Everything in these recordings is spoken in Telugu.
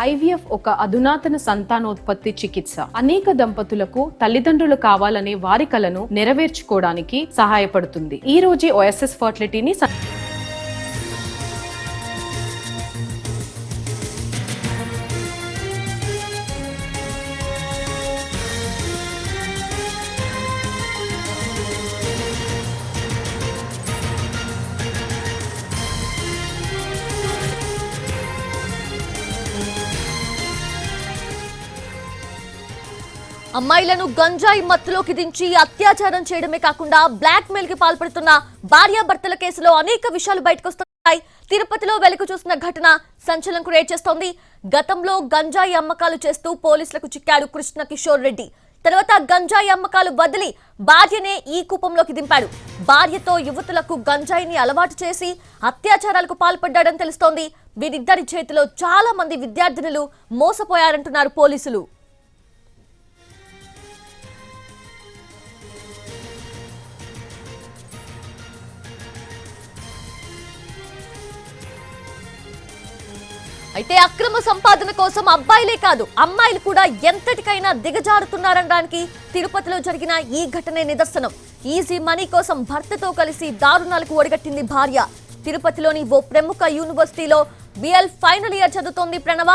ఐవీఎఫ్ ఒక అధునాతన సంతానోత్పత్తి చికిత్స. అనేక దంపతులకు తల్లిదండ్రులు కావాలనే వారి కలను నెరవేర్చుకోవడానికి సహాయపడుతుంది. ఈ రోజే ఓఎస్ఎస్ ఫర్టిలిటీని అమ్మాయిలను గంజాయి మత్తులోకి దించి అత్యాచారం చేయడమే కాకుండా బ్లాక్ మెయిల్కి పాల్పడుతున్న భార్యాభర్తల కేసులో అనేక విషయాలు బయటకొస్తున్నాయి. తిరుపతిలో వెలుగు చూసిన ఘటన సంచలనం క్రియేట్ చేస్తోంది. గతంలో గంజాయి అమ్మకాలు చేస్తూ పోలీసులకు చిక్కాడు కృష్ణ కిషోర్ రెడ్డి. తర్వాత గంజాయి అమ్మకాలు వదిలి భార్యనే ఈ కూపంలోకి దింపాడు. భార్యతో యువతులకు గంజాయిని అలవాటు చేసి అత్యాచారాలకు పాల్పడ్డాడని తెలుస్తోంది. వీరిద్దరి చేతిలో చాలా మంది విద్యార్థినులు మోసపోయారంటున్నారు పోలీసులు. అయితే అక్రమ సంపాదన కోసం అబ్బాయిలే కాదు అమ్మాయిలు కూడా ఎంతటికైనా దిగజారుతున్నారనడానికి తిరుపతిలో జరిగిన ఈ ఘటనే నిదర్శనం. ఈజీ మనీ కోసం భర్తతో కలిసి దారుణాలకు ఒడిగట్టింది భార్య. తిరుపతిలోని ఓ ప్రముఖ యూనివర్సిటీలో బిఎల్ ఫైనల్ ఇయర్ చదువుతోంది ప్రణవ.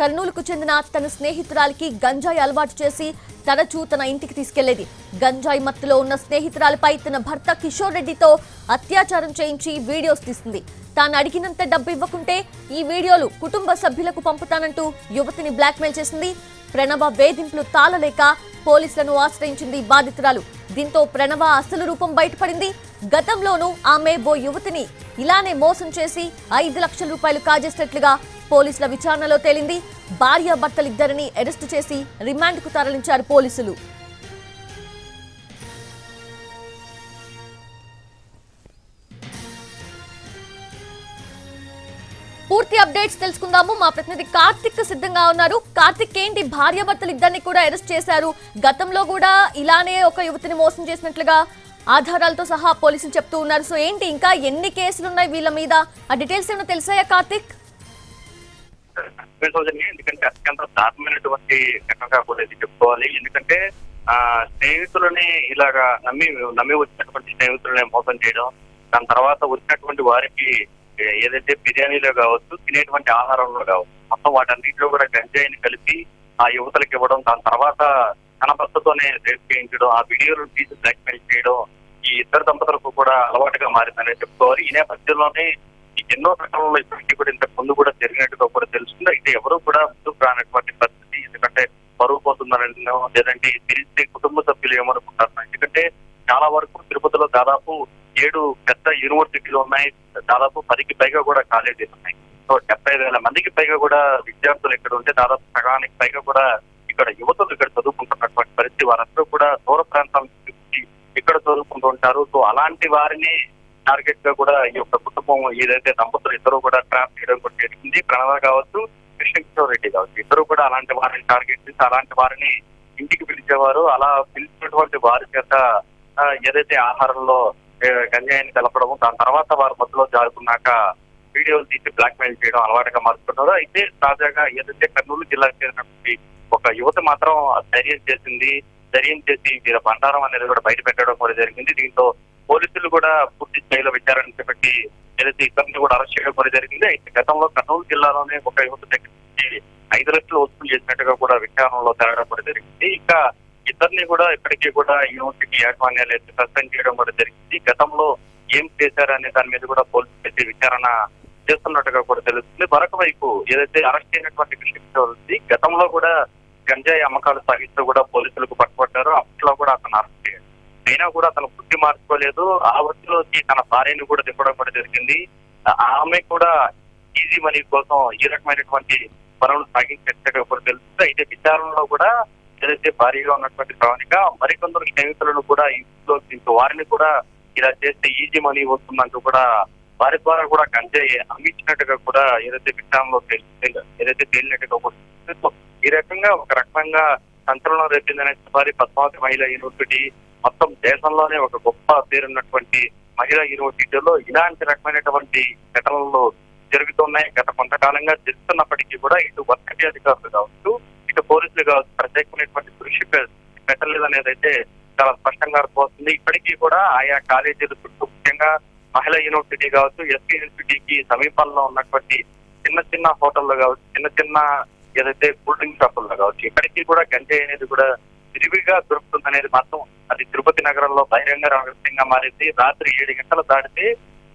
కర్నూలుకు చెందిన తన స్నేహితురాలికి గంజాయి అలవాటు చేసి తరచూ తన ఇంటికి తీసుకెళ్ళేది. గంజాయి మత్తులో ఉన్న స్నేహితురాలిపై తన భర్త కిషోర్ రెడ్డితో అత్యాచారం చేయించి వీడియోస్ తీసింది. తాను అడిగినంత డబ్బు ఇవ్వకుంటే ఈ వీడియోలు కుటుంబ సభ్యులకు పంపుతానంటూ యువతిని బ్లాక్మెయిల్ చేసింది. ప్రణవ వేధింపులు తాళలేక పోలీసులను ఆశ్రయించింది బాధితురాలు. దీంతో ప్రణవ అసలు రూపం బయటపడింది. గతంలోనూ ఆమె ఓ యువతిని ఇలానే మోసం చేసి ఐదు లక్షల రూపాయలు కాజేసినట్లుగా పోలీసుల విచారణలో తేలింది. భార్యాభర్తలిద్దరిని అరెస్టు చేసి రిమాండ్కు తరలించారు పోలీసులు. అప్డేట్స్ తెలుసుకుందాము. మా ప్రతినిధి కార్తిక్ సిద్ధంగా ఉన్నారు. కార్తిక్ ఏంటి? భార్యాభర్తలు ఇద్దరిని కూడా అరెస్ట్ చేశారు. గతంలో కూడా ఇలానే ఒక యువతిని మోసం చేసినట్లుగా ఆధారాలతో సహా పోలీసులు చెప్తూ ఉన్నారు. సో ఏంటి? ఇంకా ఎన్ని కేసులు ఉన్నాయి వీళ్ళ మీద? ఆ డీటెయిల్స్ ఏమైనా తెలిసాయా కార్తిక్? ఎందుకంటే అత్యంత దారుణమైనటువంటి ఘటనగా కూడా చెప్పుకోవాలి. ఎందుకంటే ఆ స్నేహితులని ఇలాగా నమ్మి నమ్మి వచ్చినటువంటి స్నేహితులని మోసం చేయడం దాని తర్వాత వచ్చినటువంటి వారికి ఏదైతే బిర్యానీలో కావచ్చు తినేటువంటి ఆహారంలో కావచ్చు మొత్తం వాటన్నిటిలో కూడా గంజాయిని కలిపి ఆ యువతలకు ఇవ్వడం దాని తర్వాత కనపస్తతోనే రేప్ చేయించడం ఆ వీడియోలు తీసి బ్లాక్మెయిల్ చేయడం ఈ ఇద్దరు దంపతులకు కూడా అలవాటుగా మారిందని చెప్పుకోవాలి. ఈ నేపథ్యంలోనే ఈ ఎన్నో ఘటనలు ఇప్పటికీ కూడా ఇంతకు ముందు కూడా జరిగినట్టుగా కూడా తెలుస్తుంది. అయితే ఎవరు కూడా ముందుకు రానటువంటి పరిస్థితి ఎందుకంటే పరువు పోతుందని లేదంటే తెలిస్తే కుటుంబ సభ్యులు ఏమనుకుంటారు? ఎందుకంటే చాలా వరకు తిరుపతిలో దాదాపు ఏడు పెద్ద యూనివర్సిటీలు ఉన్నాయి. దాదాపు పదికి పైగా కూడా కాలేజీలు ఉన్నాయి. సో డెబ్బై వేల మందికి పైగా కూడా విద్యార్థులు ఇక్కడ ఉంటే దాదాపు సగానికి పైగా కూడా ఇక్కడ యువతలు ఇక్కడ చదువుకుంటున్నటువంటి పరిస్థితి. వారందరూ కూడా దూర ప్రాంతాల నుంచి ఇక్కడ చదువుకుంటూ ఉంటారు. సో అలాంటి వారిని టార్గెట్గా కూడా ఈ యొక్క కుటుంబం ఏదైతే దంపతులు ఇద్దరు కూడా ట్రాప్ చేయడం కూడా జరిగింది. ప్రణవ కావచ్చు కృష్ణకిషోర్ రెడ్డి కావచ్చు. ఇద్దరు కూడా అలాంటి వారిని టార్గెట్ చేసి అలాంటి వారిని ఇంటికి పిలిచేవారు. అలా పిలిచినటువంటి వారి చేత ఏదైతే ఆహారంలో గంజాయిని కలపడము దాని తర్వాత వారి మధ్యలో జారుకున్నాక వీడియోలు తీసి బ్లాక్ మెయిల్ చేయడం అలవాటుగా మారుతున్నారు అయితే తాజాగా ఏదైతే కర్నూలు జిల్లాకు చెందినటువంటి ఒక యువత మాత్రం ధైర్యం చేసింది. ధైర్యం చేసి వీళ్ళ బండారం అనేది కూడా బయట పెట్టడం కూడా జరిగింది. దీంతో పోలీసులు కూడా పూర్తి స్థాయిలో విచారణ చేపట్టి ఏదైతే ఇద్దరిని కూడా అరెస్ట్ చేయడం కూడా జరిగింది. అయితే గతంలో కర్నూలు జిల్లాలోనే ఒక యువత దగ్గర నుంచి ఐదు లక్షలు వసూలు చేసినట్టుగా కూడా విచారణలో తేలడం కూడా జరిగింది. ఇంకా ఇద్దరిని కూడా ఇప్పటికీ కూడా యూనివర్సిటీ యాజమాన్యాలు అయితే సస్పెండ్ చేయడం కూడా జరిగింది. గతంలో ఏం చేశారనే దాని మీద కూడా పోలీసులు అయితే విచారణ చేస్తున్నట్టుగా కూడా తెలుస్తుంది. మరొక వైపు ఏదైతే అరెస్ట్ అయినటువంటి ఉంది గతంలో కూడా గంజాయి అమ్మకాలు సాగిస్తూ కూడా పోలీసులకు పట్టుబడ్డారు అప్పట్లో కూడా అతను అరెస్ట్ చేయాలి అయినా కూడా అతను బుద్ధి మార్చుకోలేదు. ఆ వృత్తిలోకి తన భార్యను కూడా దింపడం కూడా జరిగింది. ఆమె కూడా ఈజీ మనీ కోసం ఈ రకమైనటువంటి పనులు సాగించేట్టుగా కూడా తెలుస్తుంది. అయితే విచారణలో కూడా ఏదైతే భారీగా ఉన్నటువంటి ప్రవణిక మరికొందరు స్నేహితులను కూడా ఇంట్లో వారిని కూడా ఇలా చేస్తే ఈజీ మనీ వస్తుందంటూ కూడా వారి ద్వారా కూడా గంజాయి అమ్మించినట్టుగా కూడా ఏదైతే విషయంలో ఏదైతే తేలినట్టుగా కూడా ఈ రకంగా ఒక రకంగా సంచలనం రేపిందనే వారి పద్మావతి మహిళా యూనివర్సిటీ మొత్తం దేశంలోనే ఒక గొప్ప పేరున్నటువంటి మహిళా యూనివర్సిటీలో ఇలాంటి రకమైనటువంటి ఘటనలు జరుగుతున్నాయి. గత కొంతకాలంగా జరుగుతున్నప్పటికీ కూడా ఇటు వర్కటి అధికారులు కావచ్చు ఇటు పోలీసులు కావచ్చు ప్రత్యేకమైనటువంటి కృషి పెట్టలేదు అనేది అయితే చాలా స్పష్టంగా అర్థమవుతుంది. ఇప్పటికీ కూడా ఆయా కాలేజీలు చుట్టూ ముఖ్యంగా మహిళా యూనివర్సిటీ కావచ్చు ఎస్పీ యూనివర్సిటీకి సమీపంలో ఉన్నటువంటి చిన్న చిన్న హోటల్లో కావచ్చు చిన్న చిన్న ఏదైతే కూల్ డ్రింక్ షాపుల్లో కావచ్చు ఇప్పటికీ కూడా గంజాయి అనేది కూడా విరివిగా దొరుకుతుంది అనేది మాత్రం అది తిరుపతి నగరంలో బహిరంగ రహస్యంగా మారింది. రాత్రి ఏడు గంటలు దాటితే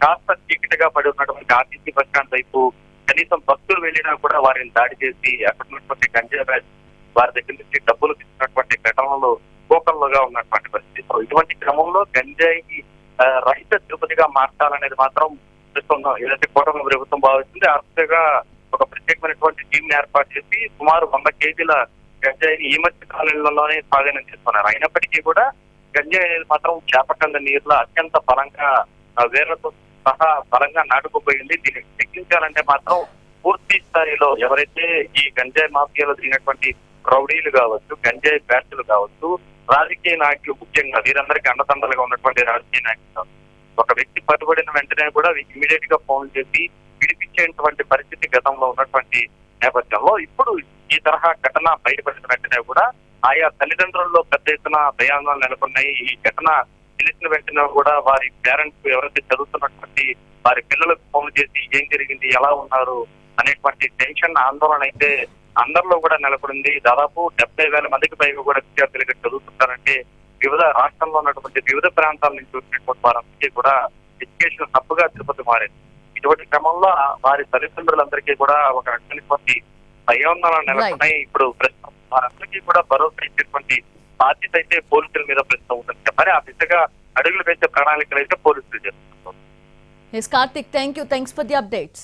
కాస్త చీకటిగా పడి ఉన్నటువంటి ఆర్టీసీ బస్ స్టాండ్ వైపు కనీసం భక్తులు వెళ్ళినా కూడా వారిని దాడి చేసి అక్కడ ఉన్నటువంటి గంజాయి బ్యాచ్ వారి దగ్గర నుంచి డబ్బులు తీసుకున్నటువంటి ఘటనలు కోకల్లోగా ఉన్నటువంటి పరిస్థితి. సో ఇటువంటి క్రమంలో గంజాయికి రహిత తిరుపతిగా మార్చాలనేది మాత్రం ప్రస్తుతం ఏదైతే కూటమి ప్రభుత్వం భావిస్తుంది అర్థగా ఒక ప్రత్యేకమైనటువంటి టీం ఏర్పాటు చేసి సుమారు వంద కేజీల గంజాయిని ఈ మధ్య కాలంలోనే స్వాధీనం చేసుకున్నారు. అయినప్పటికీ కూడా గంజాయి అనేది మాత్రం చేపకంద నీరులో అత్యంత బలంగా వేర్లతో సహా బలంగా నాటుకుపోయింది. దీన్ని తగ్గించాలంటే మాత్రం పూర్తి స్థాయిలో ఎవరైతే ఈ గంజాయి మాఫియాలో తిరిగినటువంటి రౌడీలు కావచ్చు గంజాయి బ్యాచ్లు కావచ్చు రాజకీయ నాయకులు ముఖ్యంగా వీరందరికీ అండదండలుగా ఉన్నటువంటి రాజకీయ నాయకులు. ఒక వ్యక్తి పట్టుబడిన వెంటనే కూడా ఇమీడియట్గా ఫోన్ చేసి విడిపించేటువంటి పరిస్థితి గతంలో ఉన్నటువంటి నేపథ్యంలో ఇప్పుడు ఈ తరహా ఘటన బయటపడిన వెంటనే కూడా ఆయా తల్లిదండ్రుల్లో పెద్ద ఎత్తున భయాందోళన నెలకొన్నాయి. ఈ ఘటన తెలిసిన వెంటనే కూడా వారి పేరెంట్స్ ఎవరైతే చదువుతున్నటువంటి వారి పిల్లలకు ఫోన్ చేసి ఏం జరిగింది ఎలా ఉన్నారు అనేటువంటి టెన్షన్ ఆందోళన అయితే అందరిలో కూడా నెలకొంది దాదాపు డెబ్బై వేల మందికి పైగా కూడా విద్యార్థులు ఇక్కడ చదువుతుంటారంటే వివిధ రాష్ట్రంలో ఉన్నటువంటి వివిధ ప్రాంతాల నుంచి వచ్చినటువంటి వారందరికీ కూడా ఎడ్యుకేషన్ హబ్గా తిరుపతి మారింది. ఇటువంటి క్రమంలో వారి తల్లిదండ్రులందరికీ కూడా ఒక రకమైనటువంటి భయోందోళన నెలకొన్నాయి. ఇప్పుడు ప్రస్తుతం వారందరికీ కూడా భరోసా ఇచ్చేటువంటి బాధ్యత అయితే పోలీసుల మీద ప్రస్తుతం ఉంటుంది చెప్పాలి ఆ దిశగా అడుగులు వేసే ప్రణాళికలు అయితే పోలీసులు చేస్తున్నారు. Karthik thank you thanks for the updates